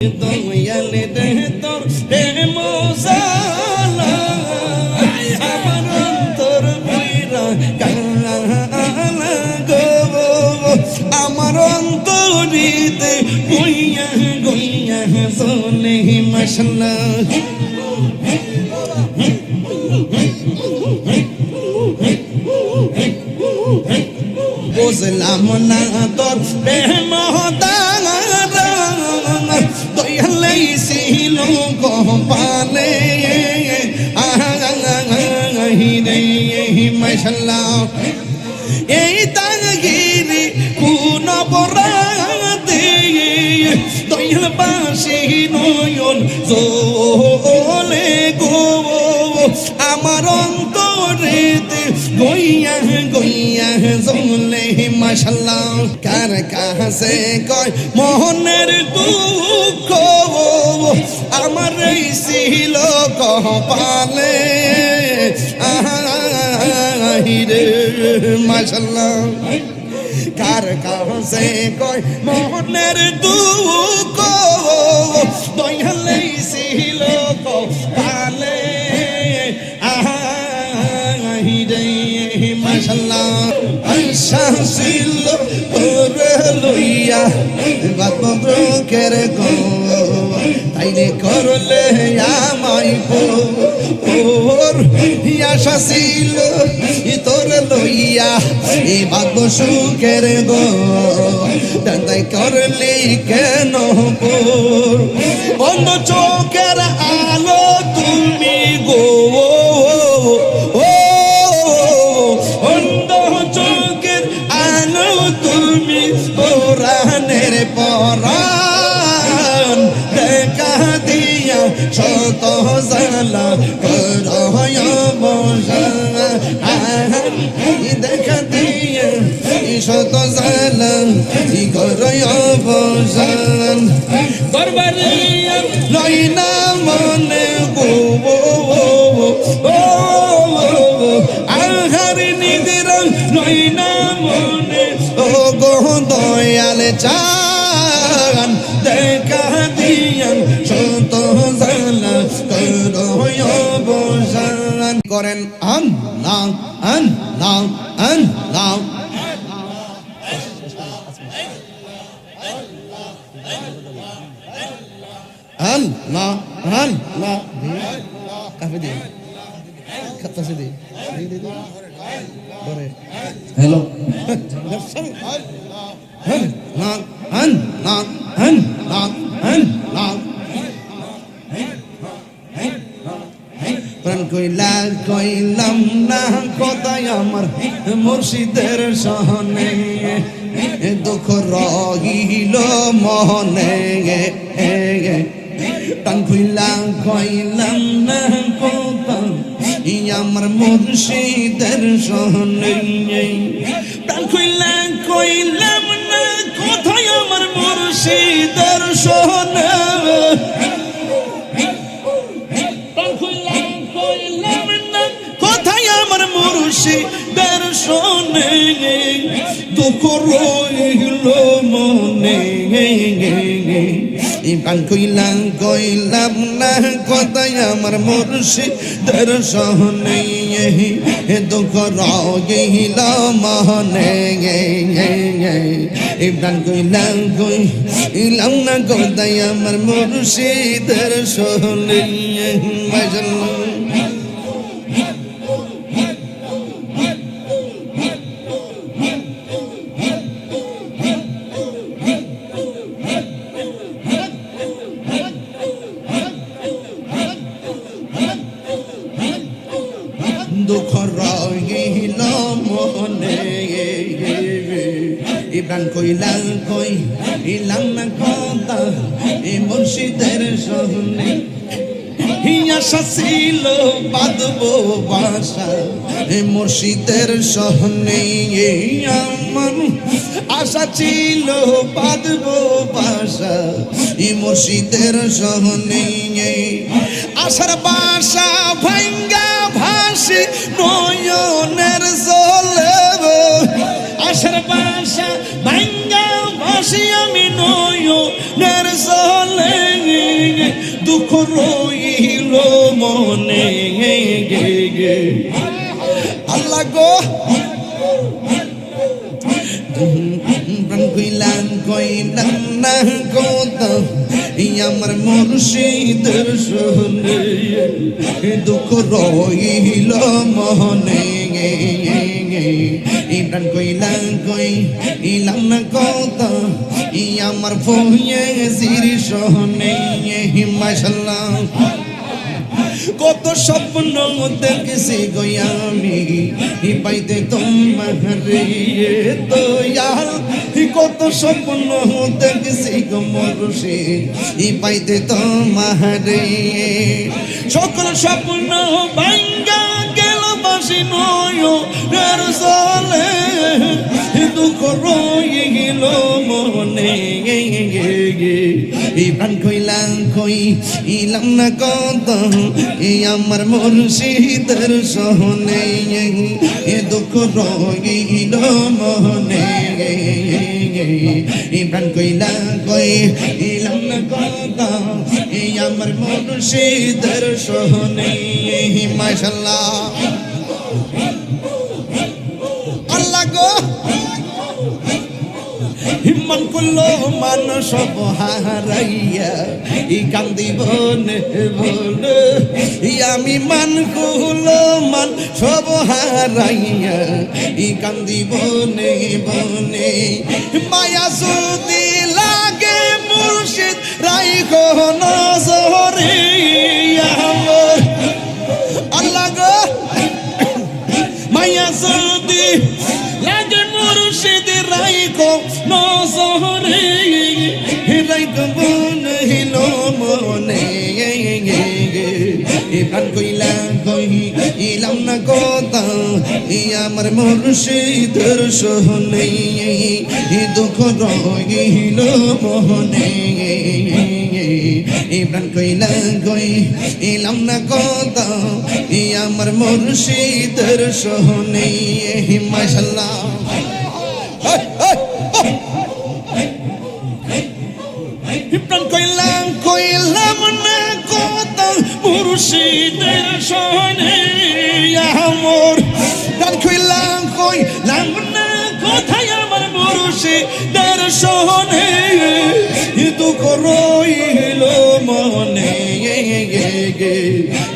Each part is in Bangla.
দয়ালে দেহ তোর প্রেম জালা আমার অন্তর বইরা কালা গো আমার অন্তরিতে গইয়া গইয়া সোনে মশলা বুঝলাম না তোর প্রেম দয়ালেই রে মশলা এই তাগিরি কোন বরাতে দয়াল বাসি নয়ন জোলে গো আমার অন্তরেতে গইয়া গইয়া জলে মাশাল্লাহ কার কাছে কয় মোহনের দুঃখ আমার ছিল কপালে। আহিরে মাশাল্লাহ কার কাছে কয় মোহনের দুঃখ দয়ালেই ছিল কপালে আহিরে মাশাল্লাহ আশা ছিল তোরে লইয়া বাপ ব্রকের গো তাইলে করলে আমাই পোর আশা ছিল তোর লইয়া এই ভাগ্য সুখের গো। তাই করলি কেন পোর বন্ধ চোখের আলো তুমি গো। চোখের আলো তুমি পুরাণের পরাণ শত জালা করয় দেখা দিয়া শত জালা করয় বসান করবারিয়া লই না মনে গো আহার নিদের লই না মনে ও গো, দয়াল চান। দেখা করেন আন না আন না আন না আন না আন না কাফে দি খাতাসে দি দি দি ধরে হ্যালো না আন না আন না আন না প্রাণ কইলা কইলাম না কথায় আমার মুর্শিদের সহনে দুঃখ রহিল প্রাণ কইলা কইলাম, না কথা আমার মুর্শিদের সহনে কইলা কইলাম, না কথায় আমার মুর্শিদের সহনে মুর্শি দর্শনে দুঃখ রইল মনে। ইমান কইলাম কইলাম না কোথায় আমার মুর্শি দর্শনে দুঃখ রইল মনে। ইমান কইলাম কইলাম না কোথায় আমার মুর্শি দর্শনে মাশাআল্লাহ দুঃখ রহিল মনে। ইব্রান কইলাম কই, ইলাম কথা, এ মুর্শিদের সহনে। আশা ছিল বাদব বাসা, এ মুর্শিদের সহনে। আমার আশা ছিল বাদব বাসা, এ মুর্শিদের সহনে। আশার বাসা ভাঙ্গা ভাসি নয়নের জলে আশার বাসা ভাঙ্গা ভাসি আমি নয়নের জলে। দুঃখ রইল মনে। আল্লাহ গো। প্রাণ কইলাম না কত আমার মুর্শিদের শুনে দুঃখ রইল মনে প্রাণ কইলাম কই ইলাম না কত আমার ফয়ে সির শোনে মাশাল্লাহ কত স্বপ্ন দেখছি ই পাইতে তোমার দয়াল। কত স্বপ্ন দেখছি গো মরসে ই পাইতে তোমার। সকল স্বপ্ন ভাঙ্গা গেল বাসি নয় চলে দুঃখ রইল মনে। এই প্রাণ কইলাম কই ইলাম না কত? এই আমার মুর্শিদের সহনে, এ দুঃখ রইল মনে। এই প্রাণ কইলাম কই ইলাম না কত? এই আমার মুর্শিদের সহনে মাশাল্লাহ আল্লাহ গো! হিম্মন করল মান সব হারাইয়া। ই কান্দি বনে বলে আমি মান করল মান সব হারাইয়া। ই কান্দি বনে বনে মায়া সুদি লাগে মুর্শিদ রাই কোন সরে প্রাণ কইলা কই ইলাম না কথা ই আমার মুর্শিদের সোহনে দুঃখ রইল মনে প্রাণ কইলা কই ইলাম না কথা ই আমার মুর্শিদের সোহনে মাশাল্লাহ মুর্শিদের সনে আমর প্রাণ কইলাম কই না কোথায় আমার মুর্শিদের সনে ইতু করইল মনে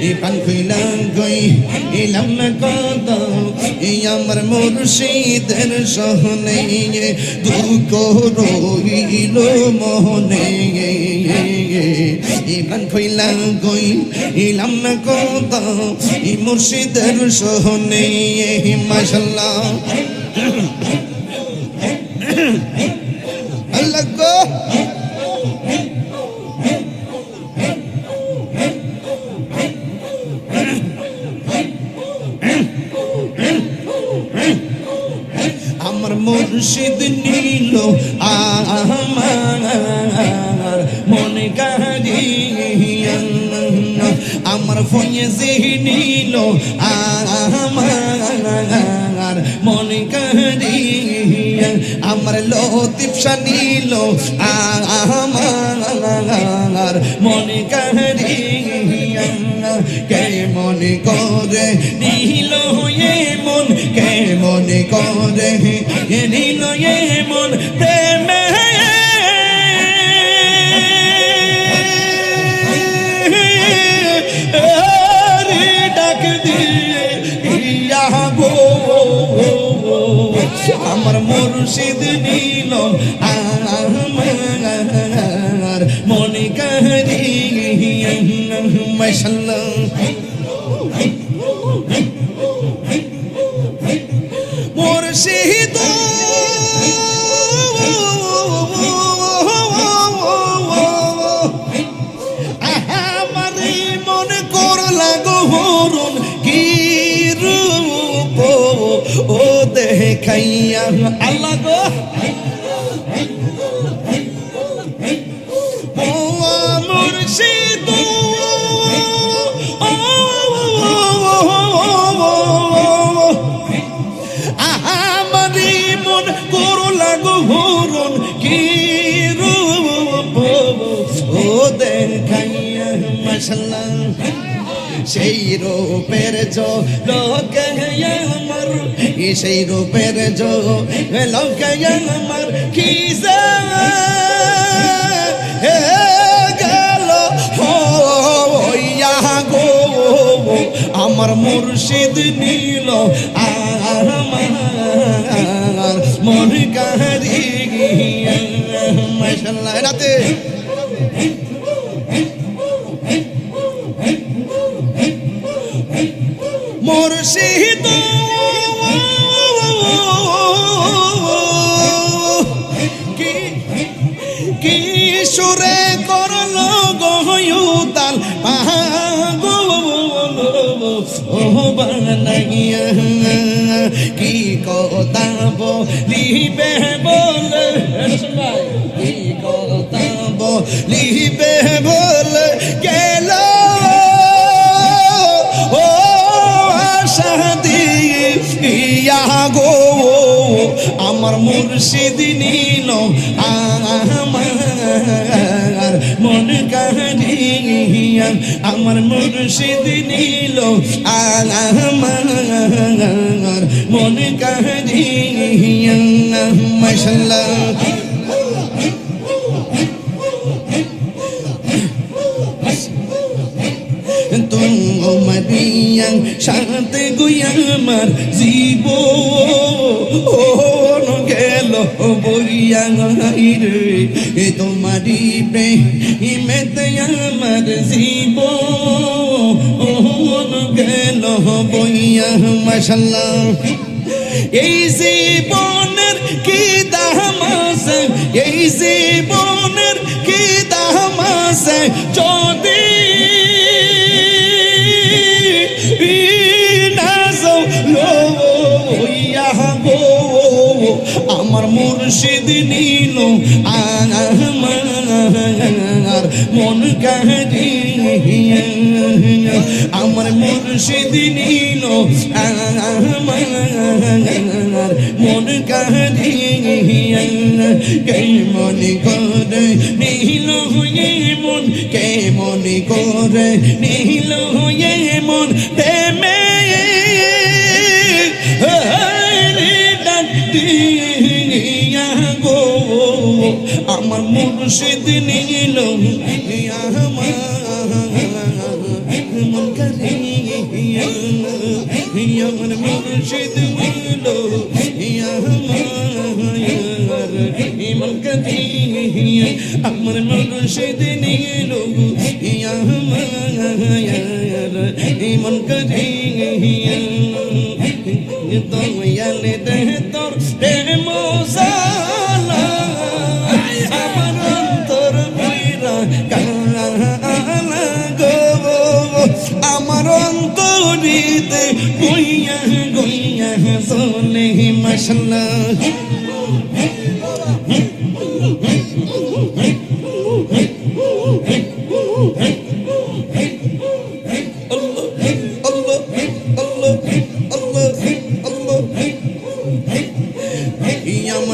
এই প্রাণ কইলাম কই ইলাম এই আমার মুর্শিদের সহনে দুঃখ রইল মনে ইমান কইলাম কই ইলাম না কত এই মুর্শিদের সহনে মাশাল্লাহ। আল্লাহ মুর্শিদ নীল আমার মনে কাহিয়া আমার ফয়েজে নীল আমার মনে কাহিয়া আমার লতিফা নীল আমার মনে কাহিয়া কে মনে করে? নীল মন কে মনে করে? নীল মন প্রেমে। আমার মুর্শিদ নীল মাশাল্লাহ রূপ? ও দেখাইয়া আল্লাহ মশলা সেই রূপের জো লোকে আমার সেই রূপের জো লোকে আমার হে গেল হইয়া গো? আমার মুর্শিদ নীল আমার মন কাহারি। মাশাল্লাহ রাতে মুর্শিদ। কি সুরে করল বানাইয়া কি কথা বলিবে আমার মুর্শিদ নীল, আমার মন কাহিয়া আমার মুর্শিদ নীল, আমার মন কাহিয়া মশলা তোমারিয়াং সাথে গুয়ামার জীব গেল বইয়াং রে এ তোমারি প্রেমেতে আমার জীব। গেল বইয়া মশাল্লা এই জীবনের কি দাম আছে? এই জীবনের কি দাম আছে? যদি মন কাহি আমার মুর্শিদ নীল আমার মন কাহি কে মনে করে নীল হয়ে মন? কে মনে করে নীল হয়ে মন? প্রেমে আমার মুর্শিদ নীল আমার মুর্শিদ নীল আমার মন করে আমার মুর্শিদ নীল আমার মন করে দয়ালে দেহ তোর অন্তরিতে গুইয়া গুইয়া চলে মশলা আমার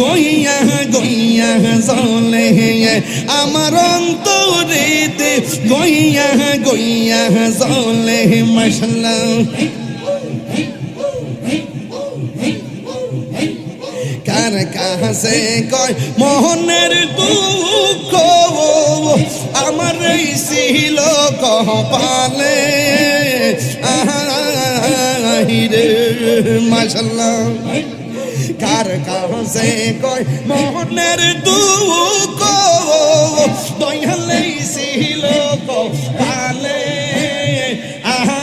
গইয়া গইয়া চলে আমার অন্তরিতে গইয়া গইয়া চলে মশলা। কার কাছে কয়, মোহনের দুঃখ আমার ছিল কপালে। আহিরে মাশাল্লাহ কার কাছে কয় মোহনের দুঃখ দয়ালেই ছিল আহি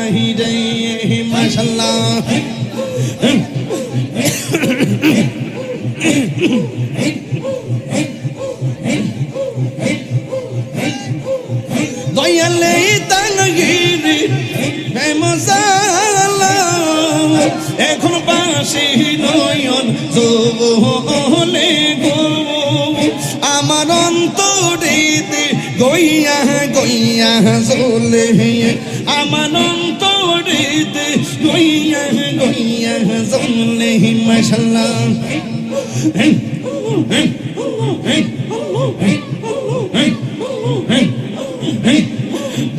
আহিরে মাশাল্লাহ। জলে আমার অন্তরেতে গইয়া গইয়া জলে মাশাল্লাহ।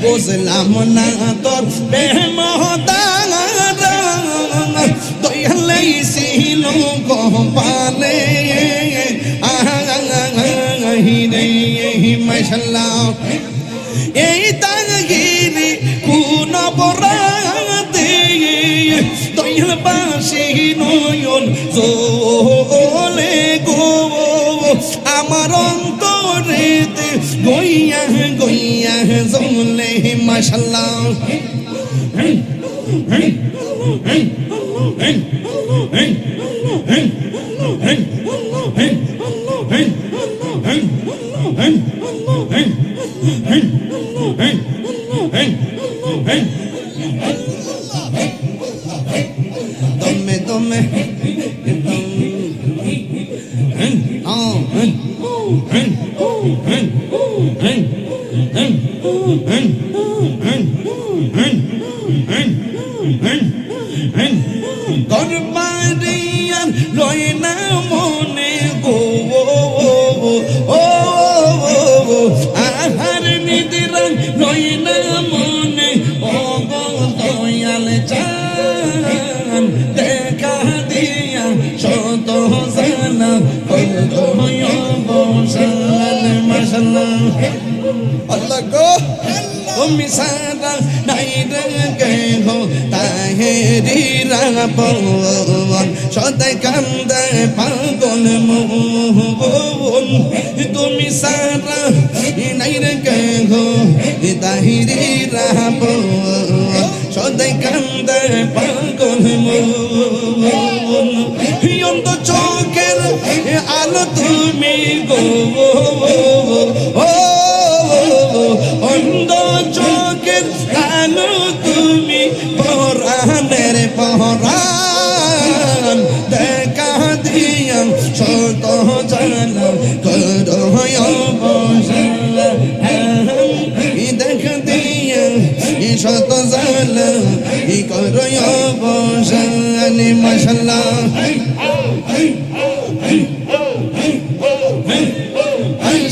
বুঝলাম না তোর প্রেম দয়ালে রে মাশাল্লাহ। এই দয়াল বাসি নয়ন জোলে গো আমার অন্তরেতে গইয়া গইয়া জলে মাশাল্লাহ দমে সারা নাই রে গো তাহেরি রাবন সদাই কান্দে পাগল মোহন। তুমি সারা নাই রে গো তাহেরি রাবন সদাই কান্দে পাগল মোহন। অন্ত চোখের আলো তুমি গো। বসলে মশলা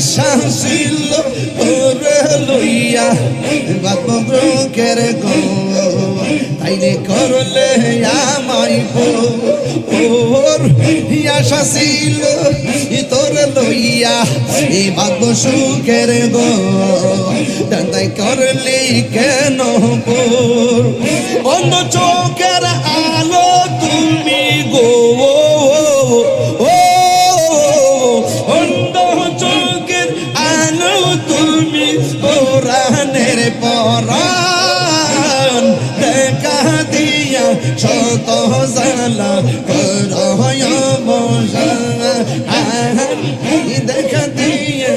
শাসিল করে লইয়া বাপ ব্রোকের গো, তাইলে করলে আমাই ওর আশা ছিল তোর লইয়া এই ভাগ্য সুখের গো দাদাই করলি কেন পোর অন্য চোখের আলো শত জালা করয় বসান দেখা দিয়া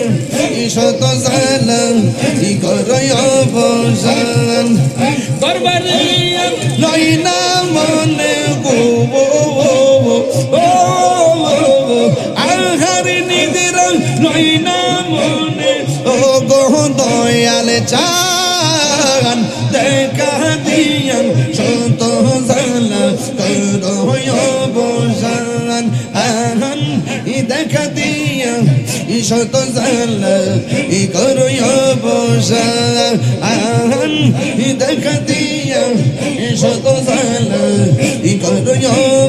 শত জালা করয় বসান দরবারিয়া লই না মনে গো আহার নিদির লই না মনে, ও গো, দয়াল চান শত করয়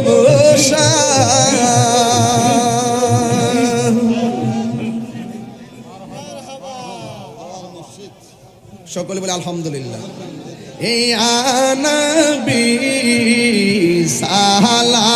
বসান সকলে বলে আলহামদুলিল্লাহ। এই আনবি সালা